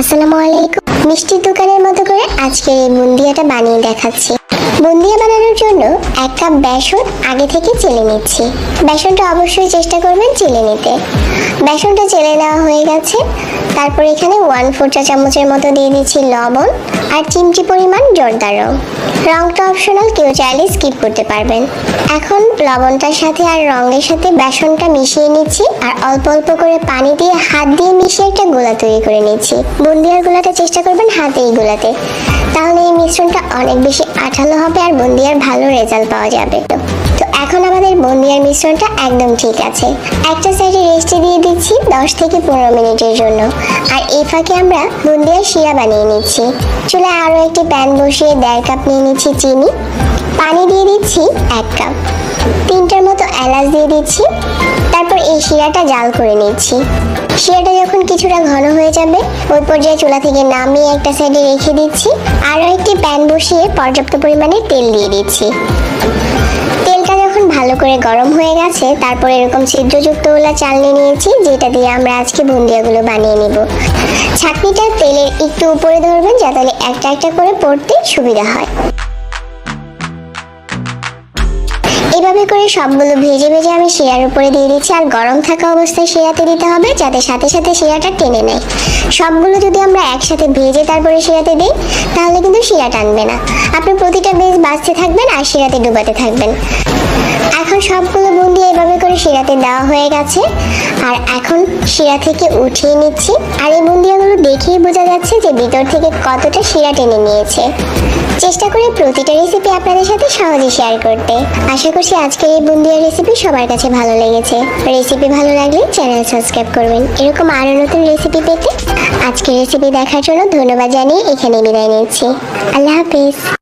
আসসালামু আলাইকুম। মিষ্টির দোকানের মতো করে আজকে এই বুন্দিয়াটা বানিয়ে দেখাচ্ছি। বুন্দিয়া বানানোর জন্য এক কাপ বেসন আগে থেকে চেলে নিচ্ছি। বেসনটা অবশ্যই চেষ্টা করবেন চেলে নিতে। বেসনটা চেলে নেওয়া হয়ে গেছে। তারপর এখানে ওয়ান ফোর চা চামচের মতো দিয়ে দিচ্ছি লবণ আর চিমটি পরিমাণ জর্দার রং। রংটা অপশনাল কেউ চাইলে স্কিপ করতে পারবেন। এখন লবণটার সাথে আর রঙের সাথে বেসনটা মিশিয়ে নিচ্ছি আর অল্প অল্প করে পানি দিয়ে হাত দিয়ে মিশিয়ে একটা গোলা তৈরি করে নিচ্ছি। বুন্দিয়ার গোলাটা চেষ্টা করবেন হাতেই গোলাতে। তাহলে এই মিশ্রণটা অনেক বেশি আঠালো হবে আর বুন্দিয়ার ভালো রেজাল্ট পাওয়া যাবে। তো এখন আমাদের বুন্দিয়ার মিশ্রণটা একদম ঠিক আছে। একটা সাইডে রেস্টে দিয়ে দিচ্ছি দশ থেকে পনেরো মিনিটের জন্য। আর এই ফাঁকে আমরা বুন্দিয়ার শিরা বানিয়ে নিচ্ছি। চুলে আরও একটি প্যান বসিয়ে দেড় কাপ নিয়ে নিচ্ছি চিনি। পানি দিয়ে দিচ্ছি এক কাপ তিনটার মতো এলাচ দিয়ে দিচ্ছি। তারপর এই শিরাটা জাল করে নিচ্ছি। শিরাটা যখন কিছুটা ঘন হয়ে যাবে, ওই পর্যায়ে চুলা থেকে নামিয়ে একটা সাইডে রেখে দিচ্ছি। আরও একটি প্যান বসিয়ে পর্যাপ্ত পরিমাণে তেল দিয়ে দিচ্ছি। তেলটা যখন ভালো করে গরম হয়ে গেছে, তারপর এরকম ছিদ্রযুক্ত ওলা চালনি নিয়েছি, যেটা দিয়ে আমরা আজকে বুন্দিয়াগুলো বানিয়ে নিব। ছাকনিটা তেলের একটু উপরে ধরবেন, যাতে একটা একটা করে পড়তে সুবিধা হয়। এভাবে করে সবগুলো ভেজে ভেজে আমি শিরার উপরে দিয়ে দিচ্ছি। আর গরম থাকা অবস্থায় শিরাতে দিতে হবে যাতে সাথে সাথে শিরাটা টেনে নেয়। সবগুলো যদি আমরা একসাথে ভেজে তারপরে শিরাতে দিই, তাহলে কিন্তু শিরা টানবে না। আপনি প্রতিটা বেজ বাঁচতে থাকবেন আর শিরাতে ডুবাতে থাকবেন। সবগুলো বুন্দি এভাবে করে শিরাতে দেওয়া হয়ে গেছে। আর এখন শিরা থেকে উঠিয়ে নিচ্ছি। আর এই বুন্দিয়াগুলো দেখেই বোঝা যাচ্ছে যে ভিতর থেকে কতটা শিরা টেনে নিয়েছে। চেষ্টা করি প্রতিটা রেসিপি আপনাদের সাথে সহজে শেয়ার করতে। আশা করছি আজকের এই বুন্দিয়ার রেসিপি সবার কাছে ভালো লেগেছে। রেসিপি ভালো লাগলে চ্যানেল সাবস্ক্রাইব করবেন। এরকম আরও নতুন রেসিপি পেতে আজকের রেসিপি দেখার জন্য ধন্যবাদ জানিয়ে এখানে বিদায় নিচ্ছি। আল্লাহ হাফিজ।